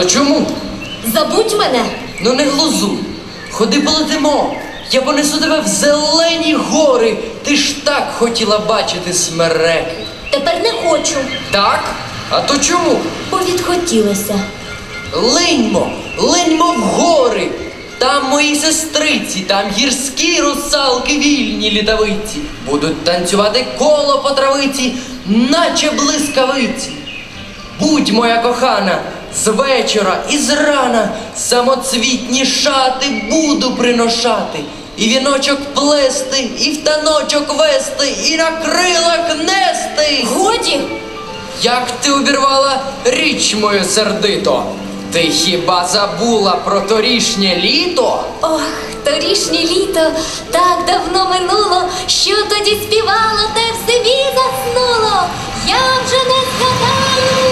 то чому? забудь мене. Ну не глузуй. Ходи полетимо. Я понесу тебе в зелені гори. Ти ж так хотіла бачити смереки. Тепер не хочу, Так? А то чому? бо відхотілося. Линьмо, линьмо в гори. Там мої сестриці, там гірські русалки вільні літавиці. Будуть танцювати коло по травиці, наче блискавиці. Будь моя кохана, з вечора і з рана самоцвітні шати буду приношати, і віночок плести, і в таночок вести, і на крилах нести. Годі, Як ти обірвала річ мою сердито? Ти хіба забула про торішнє літо? ох, торішнє літо так давно минуло, що тоді співало, те в собі заснуло. Я вже не згадаю.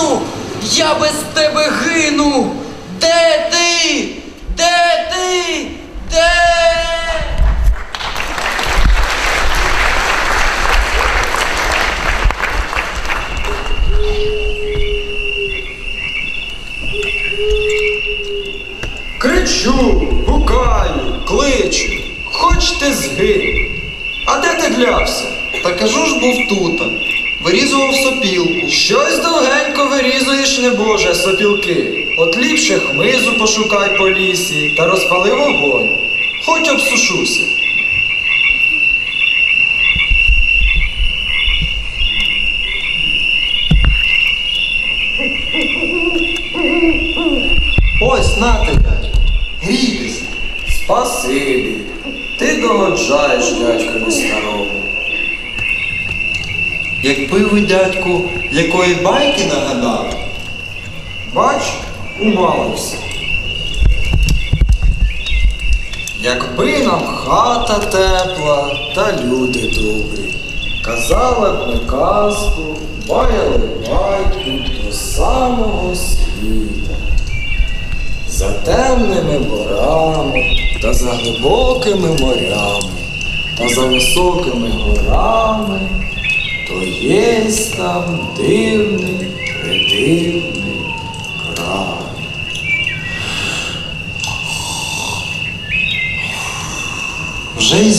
Хвилину, я без тебе гину. Де ти? Де ти? Де? Сопілки. От ліпше хмизу пошукай по лісі та розпали вогонь. Хоч обсушуся. Ось нате, дядько. Грійтеся. Спасибі. Ти догоджаєш дядькові старому. Якби ви, дядьку, якої байки нагадали, Бач, умалився. Якби нам хата тепла та люди добрі, казали б ми казку, баяли байку до самого світа. За темними борами та за глибокими морями, та за високими горами, то єсть там дивний, придивний вже й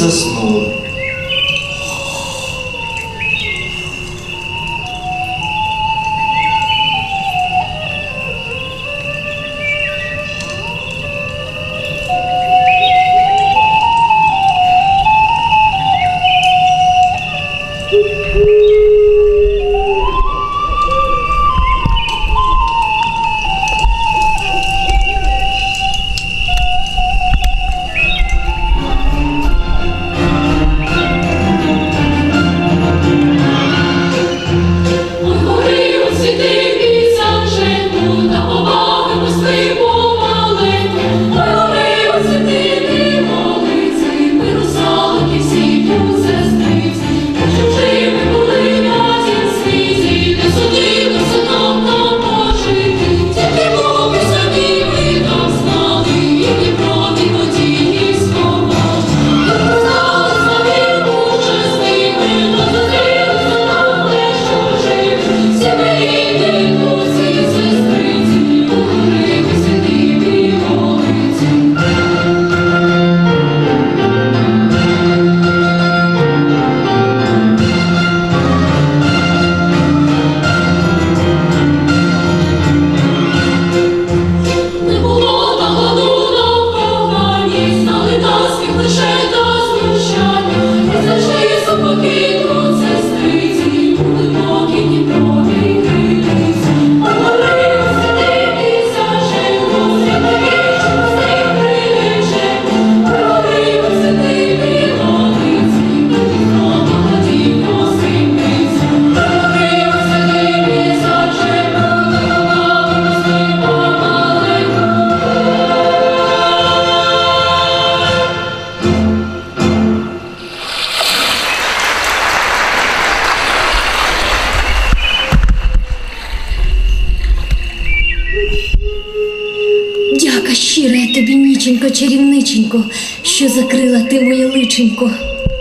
чарівниченько, що закрила ти моє личенько.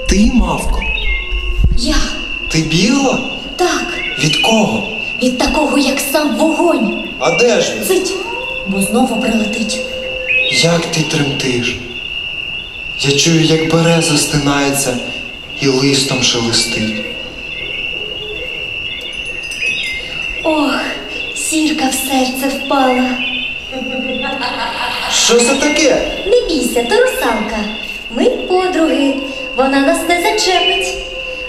Ти, мавко, Я ти бігла? так, Від кого? від такого, як сам вогонь. А де ж він? Цить, бо знову прилетить. Як ти тремтиш? Я чую, як береза стинається і листом шелестить. Ох, сірка в серце впала. Що це таке? Не бійся, то русалка. Ми подруги. Вона нас не зачепить.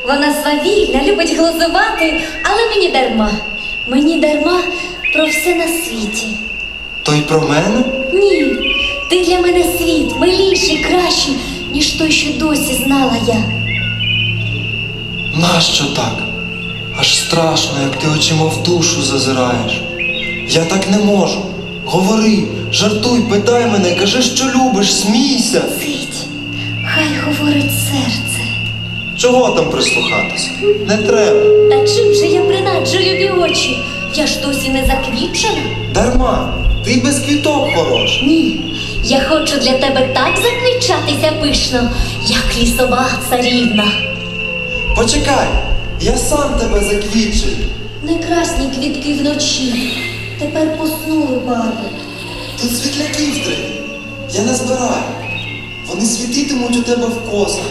Вона свавільна, любить глузувати, але мені дарма. Мені дарма про все на світі. То й про мене? Ні, ти для мене світ, миліший, кращий, ніж той, що досі знала я. Нащо так? Аж страшно, як ти очима в душу зазираєш. Я так не можу. Говори, жартуй, питай мене, кажи, що любиш, смійся. Цить, хай говорить серце. Чого там прислухатися? Не треба. Та чим же я принаджу любі очі? Я ж досі не заквітчена. Дарма, ти й без квіток хорош. Ні, я хочу для тебе так заквічатися пишно, як лісова царівна. Почекай, я сам тебе заквітчую. Не красні квітки вночі, тепер поснули барви. Тут світляків три. Я не збираю. Вони світитимуть у тебе в косах.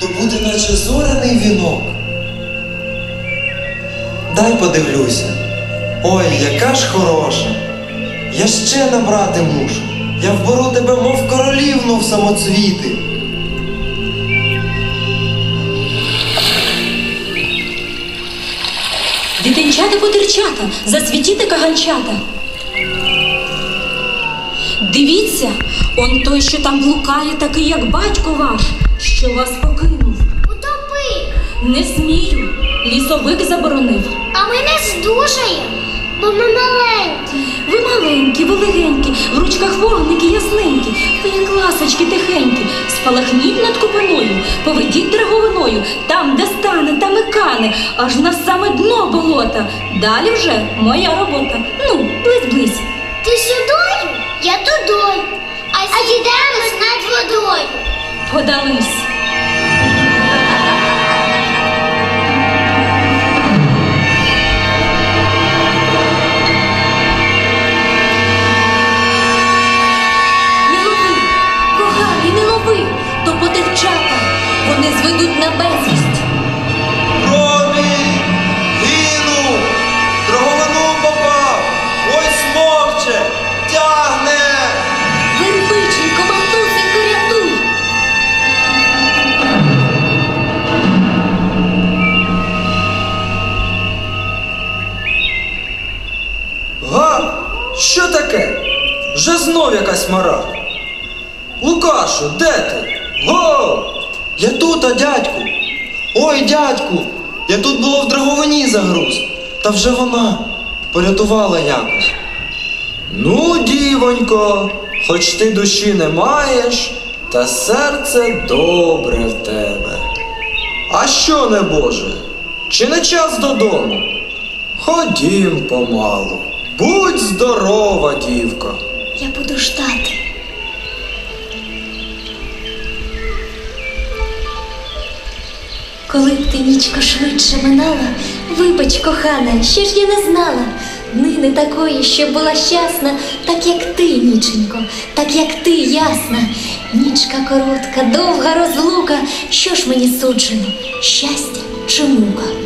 То буде наче зоряний вінок. Дай подивлюся. Ой, яка ж хороша. Я ще набрати мушу. Я вберу тебе, мов королівну в самоцвіти. Дитинчата потерчата, засвітіте каганчата. Дивіться, он той, що там блукає, такий, як батько ваш, що вас покинув. Утопи, Не смію, лісовик заборонив. а ми не здужаємо, бо ми маленькі, ви в ручках вогники ясненькі, ви як ласочки тихенькі, спалахніть над купиною, поведіть драговиною, там, де стане, там і кане, аж на саме дно болота. Далі вже моя робота. Ну, близь-близь. Ти сюдою, я тудою, а зійдемось над водою. Подались. На безвість. Промінь! Гину! Дроговину попав! Ой, смокче! Тягне! Вербиченько, матусенько, рятуй! Га? Що таке? Вже знов якась мара. Лукашу, де ти? Го! Я тут, а дядьку. Ой, дядьку, я тут було в драговині загруз. Та вже вона порятувала якось. Ну, дівонько, хоч ти душі не маєш, та серце добре в тебе. А що не Боже? Чи не час додому? Ходім помалу. Будь здорова, дівко. Я буду ждати. Коли б ти нічко швидше минала, вибач, кохана, ще ж я не знала. Нині такої, що була щасна, так як ти, ніченько, так як ти ясна. Нічка коротка, довга розлука. Що ж мені суджено? Щастя чи мука?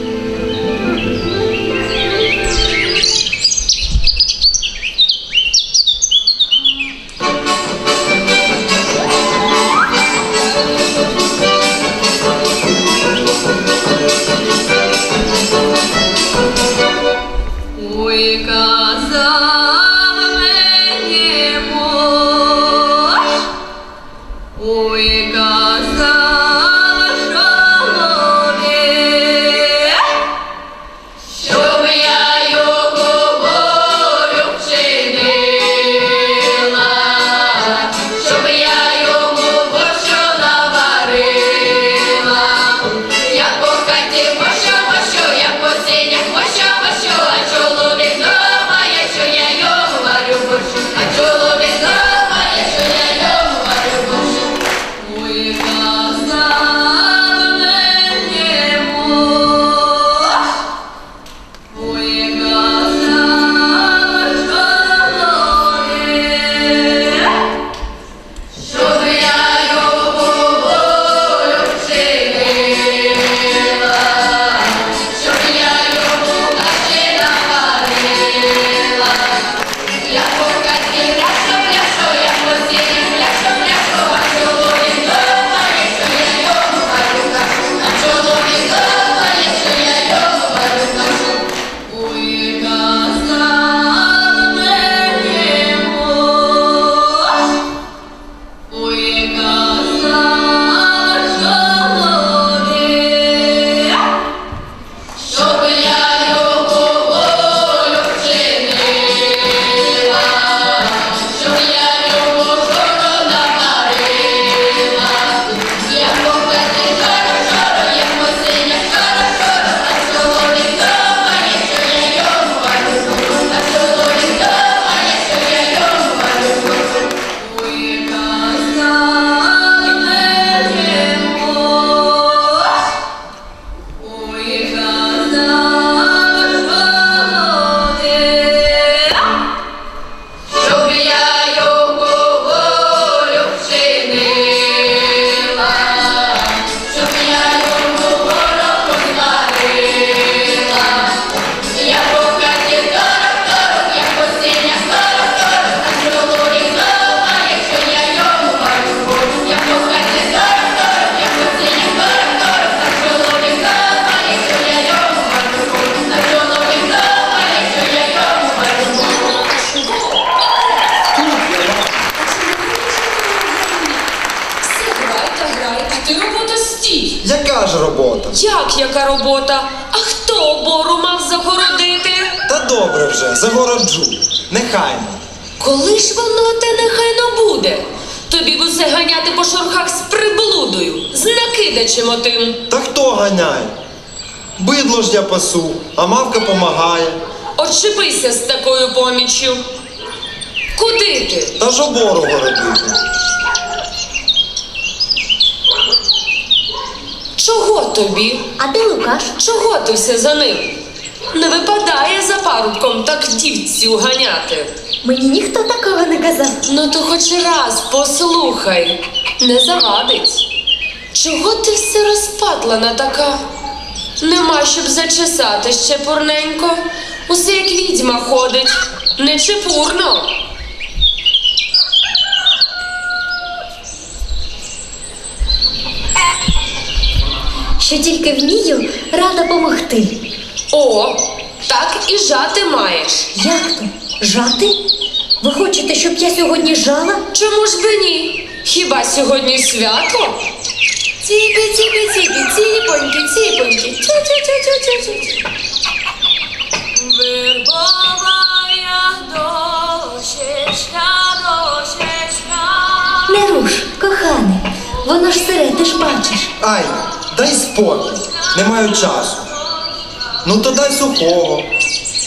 Яка ж робота. Як яка робота? А хто обору мав загородити? Та добре вже, загороджу. Нехайно. Коли ж воно те нехайно буде? Тобі б усе ганяти по шорхах з приблудою, з накидачем отим. Та хто ганяє? Бидло ж я пасу, а мавка помагає. Отчепися з такою поміччю. Куди ти? Та ж обору городити. Чого тобі? А де Лукаш? Чого ти все за ним? Не випадає за парубком так дівцю ганяти. Мені ніхто такого не казав. Ну то хоч раз послухай, не завадить. Чого ти все розпатлана така? Нема щоб зачесати ще порненько. Усе як відьма ходить, не чепурно. Що тільки вмію, рада помогти. О, так і жати маєш. Як то? Жати? Ви хочете, щоб я сьогодні жала? Чому ж би ні? Хіба сьогодні свято? Ціпі, ціпі, ціпі, ціпоньки, ціпоньки. Тю-тю-тю-тю-тю-тю. Вербовая дощечка, дощечка. Не руш, коханий. Воно ж сире, ти ж бачиш. Ай, дай спокій, не маю часу. Ну то дай сухого.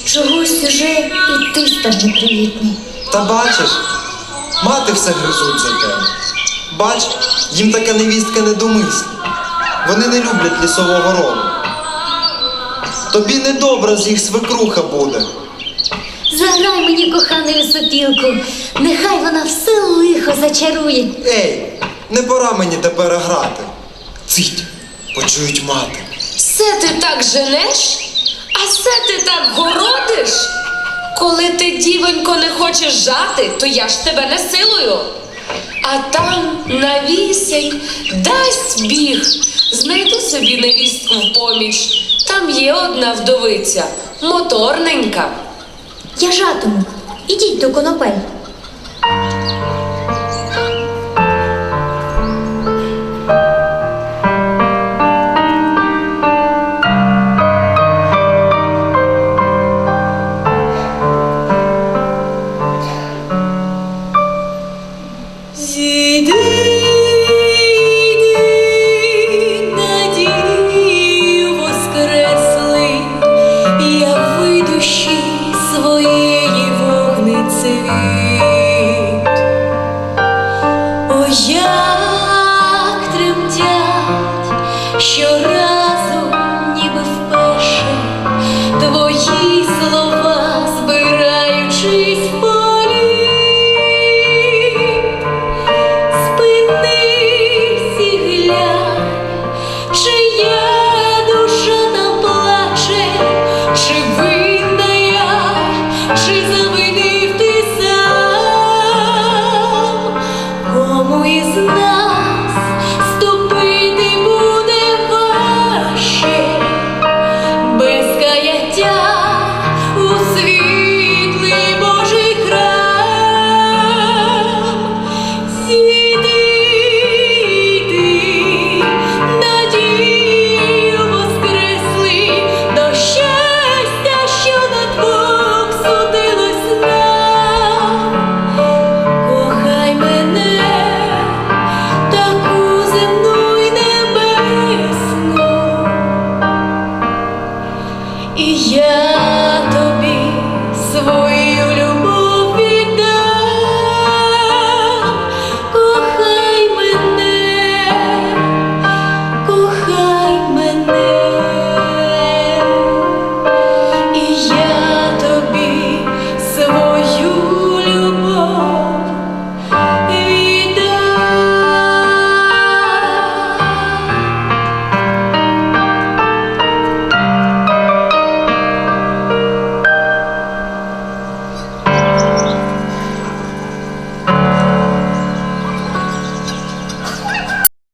Чогось уже і ти став непривітний. Та бачиш, мати все гризуть за тебе. Бач, їм така невістка не домисла. Вони не люблять лісового роду. Тобі недобра з їх свекруха буде. Заграй мені, коханий, у сопілку. Нехай вона все лихо зачарує. Ей, не пора мені тепер грати. Цить, почують мати. Все ти так женеш, а все ти так городиш. Коли ти, дівонько, не хочеш жати, то я ж тебе не силую. А там навісять, дасть біг, знайду собі невістку в поміч. Там є одна вдовиця, моторненька. Я жатиму. Ідіть до конопель.